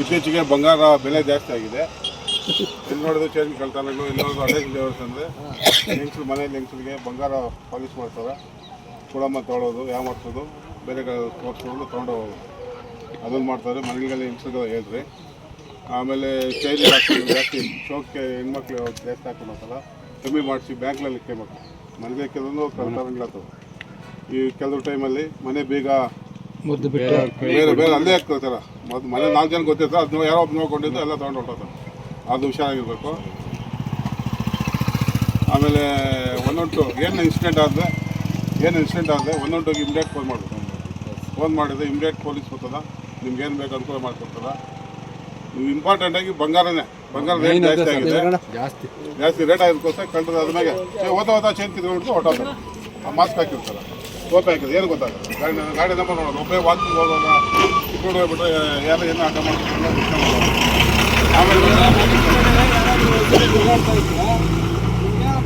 ಇತ್ತೀಚೆಗೆ ಬಂಗಾರ ಬೆಲೆ ಜಾಸ್ತಿ ಆಗಿದೆ. ಇಲ್ಲಿ ನೋಡೋದು ಚೇಂಜ್ ಕಲ್ತಾನಗಳು ಇಲ್ಲಿ ನೋಡೋದು ಅದೇ ದೇವಸ್ಥಾನ ಅಂದರೆ ಹೆಂಗ್ಸ್ರು ಮನೇಲಿ ಹೆಂಗ್ಸ್ರಿಗೆ ಬಂಗಾರ ಪಾಲಿಶ್ ಮಾಡ್ತಾರೆ. ಕುಳಮ್ಮ ತೊಗೊಳೋದು, ಯಾವ ಮಾಡ್ಸೋದು ಬೇರೆ ತೋರಿಸ್ಕೊಂಡು ತೊಗೊಂಡು ಅದನ್ನು ಮಾಡ್ತಾರೆ, ಮನೆಗಳಲ್ಲಿ ಹೆಂಗಸ್ರಿಗೆ ಹೇಳ್ರಿ. ಆಮೇಲೆ ಚೈನ್ ಹಾಕೊಂಡು ಜಾಸ್ತಿ ಶೋಕ್ಕೆ ಹೆಣ್ಮಕ್ಳು ಜಾಸ್ತಿ ಹಾಕೊಂಡಲ್ಲ ಕಮ್ಮಿ ಮಾಡಿಸಿ ಬ್ಯಾಂಕ್ನಲ್ಲಿ ಇಕ್ಕೋಬೇಕು ಮನೆಗೆ ಕೆಲವೊಂದು ಕಳ್ತನಗಳಾಗ್ತವೆ. ಈ ಕೆಲವು ಟೈಮಲ್ಲಿ ಮನೆ ಬೀಗ ಮುದ್ದು ಬಿಟ್ಟು. ಬೇರೆ ಬೇರೆ ಅಲ್ಲೇ ಹಾಕ್ತಾರೆ ಮೊದಲು ಮನೆ ನಾಲ್ಕು ಜನ ಗೊತ್ತಿರ್ತಾರೆ ಅದನ್ನ ಯಾರೋ ಒಬ್ಬ ನೋಡ್ಕೊಂಡಿದ್ದು ಎಲ್ಲ ತೊಗೊಂಡು ಹೊರ್ಟೋತಾರೆ ಅದು ಹುಷಾರಾಗಿರ್ಬೇಕು. ಆಮೇಲೆ ಒಂದೊಂಟು ಏನು ಇನ್ಸಿಡೆಂಟ್ ಆದರೆ ಏನು ಇನ್ಸಿಡೆಂಟ್ ಆದರೆ ಒಂದೊಂಟೋಗಿ ಇಮ್ಡಿಯೇಟ್ ಫೋನ್ ಮಾಡಬೇಕು. ಫೋನ್ ಮಾಡಿದ್ರೆ ಇಮ್ಡಿಯೇಟ್ ಪೊಲೀಸ್ ಬರ್ತದ ನಿಮ್ಗೆ ಏನು ಬೇಕು ಅನುಕೂಲ ಮಾಡಿಕೊಡ್ತದ ನೀವು ಇಂಪಾರ್ಟೆಂಟಾಗಿ ಬಂಗಾರನೇ. ಬಂಗಾರ ರೇಟ್ ಜಾಸ್ತಿ ಆಗಿದೆ. ಜಾಸ್ತಿ. ಜಾಸ್ತಿ ರೇಟ್ ಆಗಿರ್ಕೋಸ್ಕರ ಅದ್ರ ಮೇಲೆ ಓದೋ ಓದಾ ಚೇಂಜ್ ಕಿತ್ಕೊಂಡ್ಬಿಟ್ಟು ಹೊಟ್ಟೋದು ಮಾಸ್ಕ್ ಹಾಕಿರ್ತಾರೆ. ಟೋಪಿ ಹಾಕಿದೆ ಏನು ಗೊತ್ತಾಗಲ್ಲ ಗಾಡಿ ಗಾಡಿ ನಂಬರ್ ನೋಡೋದು ಒಬ್ಬೇ ವಾಕಿಂಗ್ ಹೋಗುವಾಗ ಇಟ್ಕೊಂಡು ಹೋಗ್ಬಿಟ್ರೆ ಯಾರು ಏನು ಆಟ ಮಾಡ್ಕೊಂಡು ಆಮೇಲೆ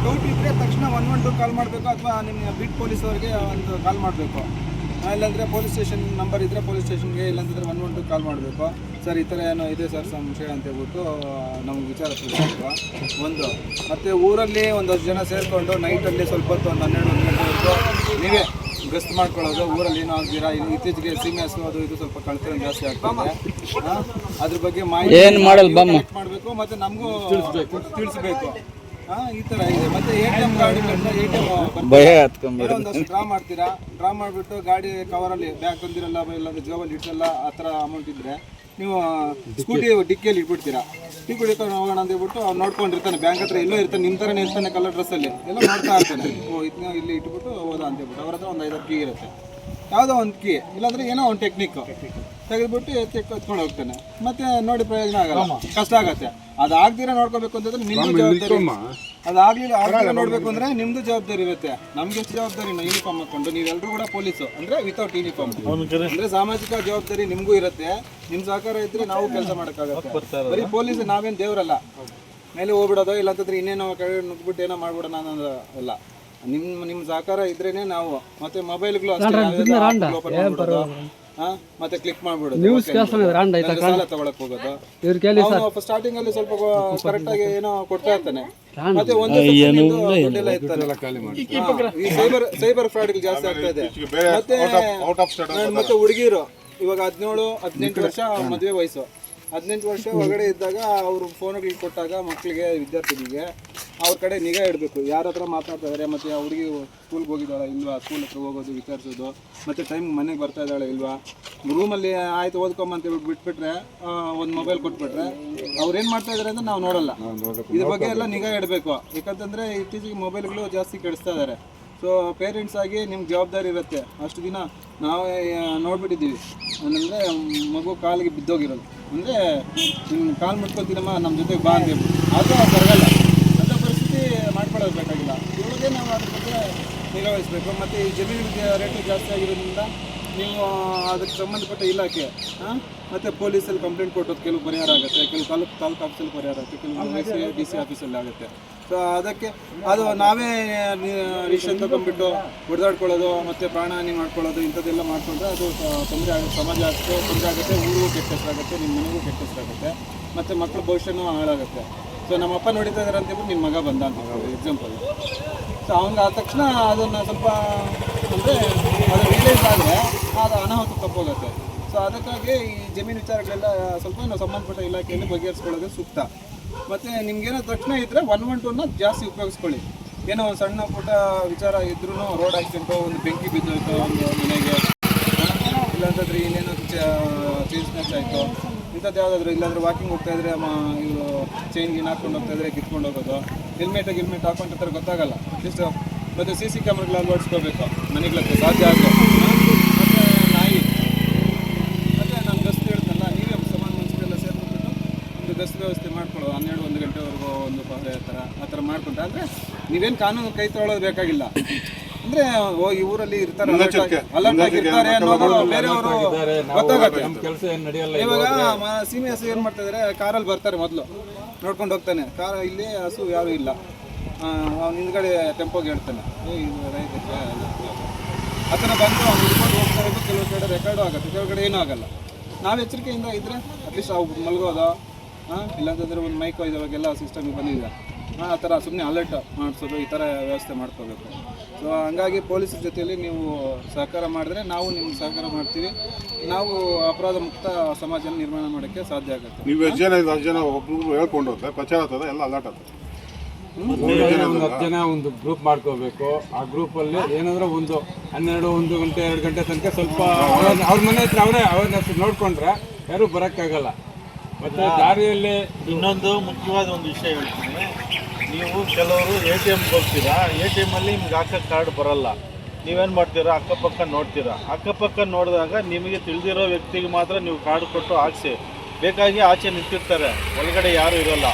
ಡೌಟ್ ಇದ್ದರೆ ತಕ್ಷಣ ಒನ್ ಒನ್ ಟು ಕಾಲ್ ಮಾಡಬೇಕು ಅಥವಾ ನಿಮ್ಮ ಬಿಟ್ ಪೊಲೀಸ್ ಅವರಿಗೆ ಒಂದು ಕಾಲ್ ಮಾಡಬೇಕು ಇಲ್ಲಾಂದರೆ ಪೊಲೀಸ್ ಸ್ಟೇಷನ್ ನಂಬರ್ ಇದ್ದರೆ ಪೊಲೀಸ್ ಸ್ಟೇಷನ್ಗೆ ಇಲ್ಲಾಂತಿದ್ರೆ ಒನ್ ಒನ್ ಟು ಕಾಲ್ ಮಾಡಬೇಕು ಸರ್ ಈ ಥರ ಏನೋ ಇದೆ ಸರ್ ಸಂಶಯ ಅಂತ ಹೇಳ್ಬಿಟ್ಟು ನಮ್ಗೆ ವಿಚಾರ ಒಂದು ಮತ್ತು ಊರಲ್ಲಿ ಒಂದಷ್ಟು ಜನ ಸೇರಿಕೊಂಡು ನೈಟಲ್ಲಿ ಸ್ವಲ್ಪ ಹೊತ್ತು ಒಂದು ಹನ್ನೆರಡು ಒಂದು ನೀವೇ ಗಸ್ತ್ ಮಾಡ್ಕೊಳ್ಳೋದು ಊರಲ್ಲಿ ಏನೋ ಆಗ್ತೀರಾ ಇನ್ನು ಇತ್ತೀಚೆಗೆ ಸೀಮೆ ಹಸು ಅದು ಇದು ಸ್ವಲ್ಪ ಕಳ್ತನ ಜಾಸ್ತಿ ಆಗ್ತದೆ. ಅದ್ರ ಬಗ್ಗೆ ಮಾಹಿತಿ ಏನ್ ಮಾಡಲ್ ಬಮ್ಮ? ಮಾಡಬೇಕು ಮತ್ತೆ ನಮಗೂ ತಿಳಿಸ್ಬೇಕು. ಈ ತರ ಇದೆ. ಮತ್ತೆ ಎ ಟಿ ಎಂ ಒಂದಷ್ಟು ಡ್ರಾ ಮಾಡ್ತೀರಾ? ಡ್ರಾ ಮಾಡಿಬಿಟ್ಟು ಗಾಡಿ ಕವರಲ್ಲಿ ಬ್ಯಾಗ್ ತಂದಿರಲ್ಲ ಇಲ್ಲ ಜೋಬಲ್ಲಿ ಇಟ್ಟಲ್ಲ ಆ ಥರ ಅಮೌಂಟ್ ಇದ್ರೆ. ನೀವು ಸ್ಕೂಟಿ ಡಿಕ್ಕಿಯಲ್ಲಿ ಇಟ್ಬಿಡ್ತೀರಾ? ಟಿಕ್ ಹಿಡ್ಕೊಂಡು ಹೋಗೋಣ ಅಂತ ಹೇಳ್ಬಿಟ್ಟು ಅವ್ನು ನೋಡ್ಕೊಂಡಿರ್ತಾನೆ. ಬ್ಯಾಂಕ್ ಹತ್ರ ಎಲ್ಲೋ ಇರ್ತಾನೆ. ನಿಮ್ಮ ಥರನೇ ಇರ್ತಾನೆ ಕಲರ್ ಡ್ರೆಸ್ಸಲ್ಲಿ ಎಲ್ಲ ನೋಡ್ತಾ ಇರ್ತಾನೆ. ಓ ಇದನ್ನ ಇಲ್ಲಿ ಇಟ್ಬಿಟ್ಟು ಹೋದ ಅಂತ ಹೇಳ್ಬಿಟ್ಟು. ಅವ್ರ ಹತ್ರ ಒಂದು ಐದಾರು ಕೀ ಇರುತ್ತೆ. ಯಾವುದೋ ಒಂದು ಕೀ ಇಲ್ಲಾಂದ್ರೆ ಏನೋ ಒಂದು ಟೆಕ್ನಿಕ್ ತೆಗೆದ್ಬಿಟ್ಟು ಎತ್ತಿ ಎತ್ಕೊಂಡು ಹೋಗ್ತಾನೆ. ಮತ್ತೆ ನೋಡಿ ಪ್ರಯೋಜನ ಆಗಲ್ಲ. ಕಷ್ಟ ಆಗತ್ತೆ. ಅದಾಗ್ದಿರ ನೋಡ್ಕೋಬೇಕು ಅಂತಂದ್ರೆ ನಿಮ್ದು ಜವಾಬ್ದಾರಿ. ಅದಾಗ್ಲಿಲ್ಲ ಆಗ್ಲಿಲ್ಲ ನೋಡ್ಬೇಕು ಅಂದ್ರೆ ನಿಮ್ದು ಜವಾಬ್ದಾರಿ ಇರುತ್ತೆ. ನಮ್ಗೆ ಎಷ್ಟು ಜವಾಬ್ದಾರಿ? ಯೂನಿಫಾರ್ಮ್ ಹಾಕೊಂಡು. ನೀವೆಲ್ಲರೂ ಕೂಡ ಪೊಲೀಸು ಅಂದ್ರೆ ವಿತೌಟ್ ಯೂನಿಫಾರ್ಮ್ ಅಂದ್ರೆ ಸಾಮಾಜಿಕ ಜವಾಬ್ದಾರಿ ನಿಮ್ಗೂ ಇರುತ್ತೆ. ನಿಮ್ ಸಹಕಾರ ಇದ್ರೆ ನಾವು ಕೆಲಸ ಮಾಡಕ್ಕಾಗತ್ತೆ. ಬರೀ ಪೊಲೀಸ್ ನಾವೇನ್ ದೇವ್ರಲ್ಲ. ಮೇಲೆ ಹೋಗ್ಬಿಡೋದು ಇಲ್ಲ ಅಂತಂದ್ರೆ ಇನ್ನೇನೋ ಕಡೆ ನುಗ್ಬಿಟ್ಟು ಏನೋ ಮಾಡ್ಬಿಡೋಣ ಅನ್ನೋದು ಅಲ್ಲ. ನಿಮ್ ನಿಮ್ ಸಹಕಾರ ಇದ್ರೇನೆ ನಾವು. ಮತ್ತೆ ಮೊಬೈಲ್ಗಳು ಅಷ್ಟೇ. ಮಾಡ್ಬಿಡೋದು ಮತ್ತೆ ಕ್ಲಿಕ್ ಮಾಡ್ಬಿಡೋದು Okay. ಸಾಲ ತಗೊಳಕ್ ಹೋಗೋದು. ಇವ್ರ ಕೇಳಿ ಅವನು ಸ್ಟಾರ್ಟಿಂಗ್ ಅಲ್ಲಿ ಸ್ವಲ್ಪ ಕರೆಕ್ಟ್ ಆಗಿ ಏನೋ ಕೊಡ್ತಾ ಇರ್ತಾನೆ. ಮತ್ತೆ ಒಂದು ದುಡ್ಡೆಲ್ಲ ಇರ್ತಾನೆ. ಹಾ, ಈ ಸೈಬರ್ ಸೈಬರ್ ಫ್ರಾಡ್ ಜಾಸ್ತಿ ಆಗ್ತಾ ಇದೆ. ಮತ್ತೆ ಔಟ್ ಆಫ್ ಸ್ಟೇಟ್ ನಾನ್ ಮತ್ತೆ ಹುಡುಗಿರು ಇವಾಗ ಹದಿನೇಳು ಹದಿನೆಂಟು ವರ್ಷ ಮದುವೆ ವಯಸ್ಸು. ಹದಿನೆಂಟು ವರ್ಷ ಒಳಗಡೆ ಇದ್ದಾಗ ಅವರು ಫೋನ್ಗಳಿಗೆ ಕೊಟ್ಟಾಗ ಮಕ್ಕಳಿಗೆ ವಿದ್ಯಾರ್ಥಿಗಳಿಗೆ ಅವ್ರ ಕಡೆ ನಿಗಾ ಇಡಬೇಕು. ಯಾರ ಹತ್ರ ಮಾತಾಡ್ತಾ ಇದಾರೆ ಮತ್ತೆ ಆ ಹುಡುಗಿ ಸ್ಕೂಲ್ಗೆ ಹೋಗಿದ್ದಾಳೆ ಇಲ್ವಾ? ಸ್ಕೂಲ್ ಹತ್ರ ಹೋಗೋದು ವಿಚಾರಿಸೋದು. ಮತ್ತೆ ಟೈಮ್ ಮನೆಗೆ ಬರ್ತಾ ಇದ್ದಾಳೆ ಇಲ್ವಾ? ರೂಮಲ್ಲಿ ಆಯ್ತು ಓದ್ಕೊಂಬ ಅಂತ ಹೇಳಿ ಬಿಟ್ಬಿಟ್ರೆ ಒಂದು ಮೊಬೈಲ್ ಕೊಟ್ಬಿಟ್ರೆ ಅವ್ರು ಏನು ಮಾಡ್ತಾ ಇದಾರೆ ಅಂತ ನಾವು ನೋಡಲ್ಲ. ಇದ್ರ ಬಗ್ಗೆ ಎಲ್ಲ ನಿಗಾ ಇಡಬೇಕು. ಯಾಕಂತಂದ್ರೆ ಇತ್ತೀಚೆಗೆ ಮೊಬೈಲ್ಗಳು ಜಾಸ್ತಿ ಕೆಡಿಸ್ತಾ ಇದ್ದಾರೆ ಸೊ ಪೇರೆಂಟ್ಸ್ ಆಗಿ ನಿಮ್ಗೆ ಜವಾಬ್ದಾರಿ ಇರುತ್ತೆ. ಅಷ್ಟು ದಿನ ನಾವು ನೋಡ್ಬಿಟ್ಟಿದ್ದೀವಿ. ಅಂದ್ರೆ ಮಗು ಕಾಲಿಗೆ ಬಿದ್ದೋಗಿರೋದು. ಅಂದರೆ ಕಾಲು ಮುಟ್ಕೊತೀನಮ್ಮ ನಮ್ಮ ಜೊತೆಗೆ ಬಾ ಅದು ಬರಗಲ್ಲ ಅಂಥ ಪರಿಸ್ಥಿತಿ ಮಾಡ್ಕೊಳ್ಳೋದು ಇವಾಗೇ ನಾವು ಅದ್ರ ಬಗ್ಗೆ ನಿರ್ವಹಿಸಬೇಕು ವಹಿಸ್ಬೇಕು ಮತ್ತು ಈ ಜಮೀನಿಗೆ ರೇಟ್ ಜಾಸ್ತಿ ಆಗಿರೋದ್ರಿಂದ ನೀವು ಅದಕ್ಕೆ ಸಂಬಂಧಪಟ್ಟ ಇಲಾಖೆ ಹಾಂ ಮತ್ತು ಪೊಲೀಸಲ್ಲಿ ಕಂಪ್ಲೇಂಟ್ ಕೊಟ್ಟೋದು ಕೆಲವು ಪರಿಹಾರ ಆಗುತ್ತೆ. ಕೆಲವು ತಾಲೂಕು ತಾಲೂಕು ಆಫೀಸಲ್ಲಿ ಪರಿಹಾರ ಆಗುತ್ತೆ. ಕೆಲವು ಡಿ ಸಿ ಆಫೀಸಲ್ಲಿ ಆಗುತ್ತೆ. ಸೊ ಅದಕ್ಕೆ ಅದು ನಾವೇ ರಿಷನ್ ತಗೊಂಡ್ಬಿಟ್ಟು ಹೊಡೆದಾಡ್ಕೊಳ್ಳೋದು ಮತ್ತು ಪ್ರಾಣಹಾನಿ ಮಾಡ್ಕೊಳ್ಳೋದು ಇಂಥದ್ದೆಲ್ಲ ಮಾಡಿಕೊಂಡ್ರೆ ಅದು ತೊಂದರೆ ಆಗುತ್ತೆ ಸಮಾಜ ಆಗುತ್ತೆ ತೊಂದರೆ ಆಗುತ್ತೆ ಊರಿಗೂ ಕೆಟ್ಟ ಹೆಸರಾಗುತ್ತೆ ನಿಮ್ಮ ಮನೆಗೂ ಕೆಟ್ಟ ಹೆಸರಾಗುತ್ತೆ ಮತ್ತು ಮಕ್ಕಳ ಭವಿಷ್ಯನೂ ಹಾಳಾಗುತ್ತೆ. ಸೊ ನಮ್ಮ ಅಪ್ಪ ನೋಡಿತಾ ಇದ್ದಾರೆ ಅಂತ ನಿಮ್ಮ ಮಗ ಬಂದ ಅಂತ ಎಕ್ಸಾಂಪಲ್ ಸೊ ಅವ್ನಿಗೆ ಆದ ತಕ್ಷಣ ಅದನ್ನು ಸ್ವಲ್ಪ, ಅಂದರೆ ಅದು ರಿಯಲೈಸ್ ಆದರೆ ಅದು ಅನಾಹುತ ತಪ್ಪೋಗುತ್ತೆ. ಸೊ ಅದಕ್ಕಾಗಿ ಈ ಜಮೀನು ವಿಚಾರಗಳೆಲ್ಲ ಸ್ವಲ್ಪ ನಾವು ಸಂಬಂಧಪಟ್ಟ ಇಲಾಖೆಯಲ್ಲಿ ಬಗೆಹರಿಸ್ಕೊಳ್ಳೋದು ಸೂಕ್ತ. ಮತ್ತು ನಿಮ್ಗೇನೋ ತಕ್ಷಣ ಇದ್ದರೆ ಒನ್ ಒನ್ ಟೂನ ಜಾಸ್ತಿ ಉಪಯೋಗಿಸ್ಕೊಳ್ಳಿ. ಏನೋ ಒಂದು ಸಣ್ಣ ಪುಟ್ಟ ವಿಚಾರ ಇದ್ರೂ ರೋಡ್ ಆಕ್ಸಿಡೆಂಟು ಒಂದು ಬೆಂಕಿ ಬಿದ್ದೋಯ್ತು, ಒಂದು ಮನೆಗೆ ಇಲ್ಲಾಂತಂದ್ರೆ ಇನ್ನೇನೋ ಚೇಂಜ್ ಆಯಿತು ಇಂಥದ್ದು ಯಾವುದಾದ್ರು ಇಲ್ಲಾಂದ್ರೆ ವಾಕಿಂಗ್ ಹೋಗ್ತಾ ಇದ್ರೆ ಇವರು ಚೈನ್ ಗಿನ್ ಹಾಕೊಂಡು ಹೋಗ್ತಾ ಇದ್ರೆ ಕಿತ್ಕೊಂಡು ಹೋಗೋದು. ಹೆಲ್ಮೆಟ್ ಗಿಲ್ಮೆಟ್ ಹಾಕೊಂಡಿರ್ತಾರೆ ಗೊತ್ತಾಗಲ್ಲ. ಜಸ್ಟ್ ಮತ್ತು ಸಿ ಸಿ ಕ್ಯಾಮ್ರಾಗಳು ಅಳವಡಿಸ್ಕೋಬೇಕು. ಮನೆಗಳಕ್ಕೆ ಸಾಧ್ಯ ಆಗಬೇಕು ಮತ್ತು ನಾಯಿ. ಮತ್ತು ನಾನು ಗಸ್ತು ಹೇಳ್ತಲ್ಲ ಸಮಾನ ಮನುಷ್ಯರೆಲ್ಲ ಒಂದು ಗಸ್ತು ವ್ಯವಸ್ಥೆ ಮಾಡ್ಕೊಳ್ಳೋದು ಹನ್ನೆರಡು, ಒಂದು ಗಂಟೆವರೆಗೂ ಒಂದು ಪಹರೆ ಆ ಥರ ಆ ಥರ ಮಾಡ್ಕೊಂಡ್ರೆ ಅಂದರೆ ನೀವೇನು ಕಾನೂನು ಕೈ ತೊಳೋದು ಬೇಕಾಗಿಲ್ಲ. ಅಂದರೆ ಓ ಈ ಊರಲ್ಲಿ ಇರ್ತಾರೆ ಅಲರ್ಟ್ ಆಗಿರ್ತಾರೆ ಅನ್ನೋದು ಬೇರೆಯವರು ಗೊತ್ತಾಗತ್ತೆ. ಕೆಲಸ ಏನು ನಡೆಯಲ್ಲ ಇವಾಗ ಮ- ಸೀಮೆ ಹಸು ಏನು ಮಾಡ್ತಾ ಇದಾರೆ? ಕಾರಲ್ಲಿ ಬರ್ತಾರೆ ಮೊದಲು. ನೋಡ್ಕೊಂಡು ಹೋಗ್ತಾನೆ. ಕಾರ್ ಇಲ್ಲಿ ಹಸು ಯಾರು ಇಲ್ಲ. ಅವ್ನು ಹಿಂದ್ಗಡೆ ಟೆಂಪೋಗೆ ಹೇಳ್ತಾನೆ. ಏ ಇದು ರೈತ ಆ ಥರ ಬಂದು ಅವ್ನು ಹಿಡ್ಕೊಂಡು ಹೋಗ್ತಾ ಇರೋದು ಕೆಲವು ಕಡೆ ರೆಕಾರ್ಡು ಆಗುತ್ತೆ. ಕೆಲವು ಕಡೆ ಏನೂ ಆಗಲ್ಲ. ನಾವು ಎಚ್ಚರಿಕೆಯಿಂದ ಇದ್ರೆ ಅಟ್ಲೀಸ್ಟ್ ಅವ್ರು ಮಲಗೋದು? ಹಾಂ ಇಲ್ಲಾಂತಂದ್ರೆ ಒಂದು ಮೈಕ್ ಇದಾವಾಗೆಲ್ಲ ಸಿಸ್ಟಮ್ ಬಂದಿದೆ. ಹಾಂ ಆ ಥರ ಸುಮ್ಮನೆ ಅಲರ್ಟ್ ಮಾಡಿಸೋದು ಈ ಥರ ವ್ಯವಸ್ಥೆ ಮಾಡ್ಕೋಬೇಕು. ಸೊ ಹಂಗಾಗಿ ಪೊಲೀಸರ ಜೊತೆಯಲ್ಲಿ ನೀವು ಸಹಕಾರ ಮಾಡಿದ್ರೆ ನಾವು ನಿಮ್ಗೆ ಸಹಕಾರ ಮಾಡ್ತೀವಿ. ನಾವು ಅಪರಾಧ ಮುಕ್ತ ಸಮಾಜ ನಿರ್ಮಾಣ ಮಾಡೋಕ್ಕೆ ಸಾಧ್ಯ ಆಗುತ್ತೆ. ನೀವು ಎಷ್ಟು ಜನ ಇದು ಹತ್ತು ಜನ ಒಬ್ರು ಹೇಳ್ಕೊಂಡು ಹೋದ್ರೆ ಪ್ರಚಾರ ಆಗ್ತದೆ ಎಲ್ಲ ಅಲರ್ಟ್ ಆಗ್ತದೆ. ಒಂದು ಹತ್ತು ಜನ ಒಂದು ಗ್ರೂಪ್ ಮಾಡ್ಕೋಬೇಕು. ಆ ಗ್ರೂಪ್ ಅಲ್ಲಿ ಏನಂದ್ರೆ ಒಂದು ಹನ್ನೆರಡು ಒಂದು ಗಂಟೆ ಎರಡು ಗಂಟೆ ತನಕ ಸ್ವಲ್ಪ ಅವ್ರ- ಅವ್ರ ಮನೆ ಹತ್ರ ಅವರೇ ಅವೇರ್ನೆಸ್ ನೋಡ್ಕೊಂಡ್ರೆ ಯಾರು ಬರಕ್ಕಾಗಲ್ಲ. ಮತ್ತೆ ದಾರಿಯಲ್ಲಿ ಇನ್ನೊಂದು ಮುಖ್ಯವಾದ ಒಂದು ವಿಷಯ ಹೇಳ್ತೀನಿ. ನೀವು ಕೆಲವರು ಎ ಟಿ ಎಮ್ಗೆ ಹೋಗ್ತೀರಾ, ಎ ಟಿ ಎಮ್ಮಲ್ಲಿ ನಿಮ್ಗೆ ಹಾಕೋ ಕಾರ್ಡ್ ಬರಲ್ಲ. ನೀವೇನು ಮಾಡ್ತೀರಾ, ಅಕ್ಕಪಕ್ಕ ನೋಡ್ತೀರಾ. ಅಕ್ಕಪಕ್ಕ ನೋಡಿದಾಗ ನಿಮಗೆ ತಿಳಿದಿರೋ ವ್ಯಕ್ತಿಗೆ ಮಾತ್ರ ನೀವು ಕಾರ್ಡ್ ಕೊಟ್ಟು ಹಾಕ್ಸಿ. ಬೇಕಾಗಿ ಆಚೆ ನಿಂತಿರ್ತಾರೆ. ಒಳಗಡೆ ಯಾರೂ ಇರೋಲ್ಲ.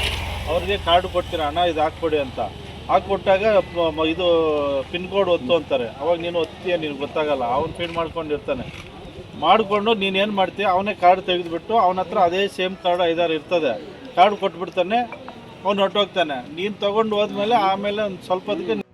ಅವ್ರಿಗೆ ಕಾರ್ಡ್ ಕೊಡ್ತೀರಾ, ಅಣ್ಣ, ಇದು ಹಾಕ್ಕೊಡಿ ಅಂತ. ಹಾಕ್ಕೊಟ್ಟಾಗ ಇದು ಪಿನ್ ಕೋಡ್ ಒತ್ತು ಅಂತಾರೆ. ಅವಾಗ ನೀನು ಒತ್ತೀಯ, ನಿನ್ಗೆ ಗೊತ್ತಾಗಲ್ಲ. ಅವ್ನು ಫೀಡ್ ಮಾಡ್ಕೊಂಡಿರ್ತಾನೆ. ಮಾಡಿಕೊಂಡು ನೀನು ಏನು ಮಾಡ್ತೀಯ, ಅವನೇ ಕಾರ್ಡ್ ತೆಗೆದುಬಿಟ್ಟು, ಅವನ ಹತ್ರ ಅದೇ ಸೇಮ್ ಕಾರ್ಡ್ ಐದಾರು ಇರ್ತದೆ. ಕಾರ್ಡ್ ಕೊಟ್ಬಿಡ್ತಾನೆ ಅವ್ನು ಹೊಟ್ಟೋಗ್ತಾನೆ ನೀನು ತಗೊಂಡು ಹೋದ್ಮೇಲೆ ಆಮೇಲೆ ಒಂದು ಸ್ವಲ್ಪ ಹೊತ್ತಿಗೆ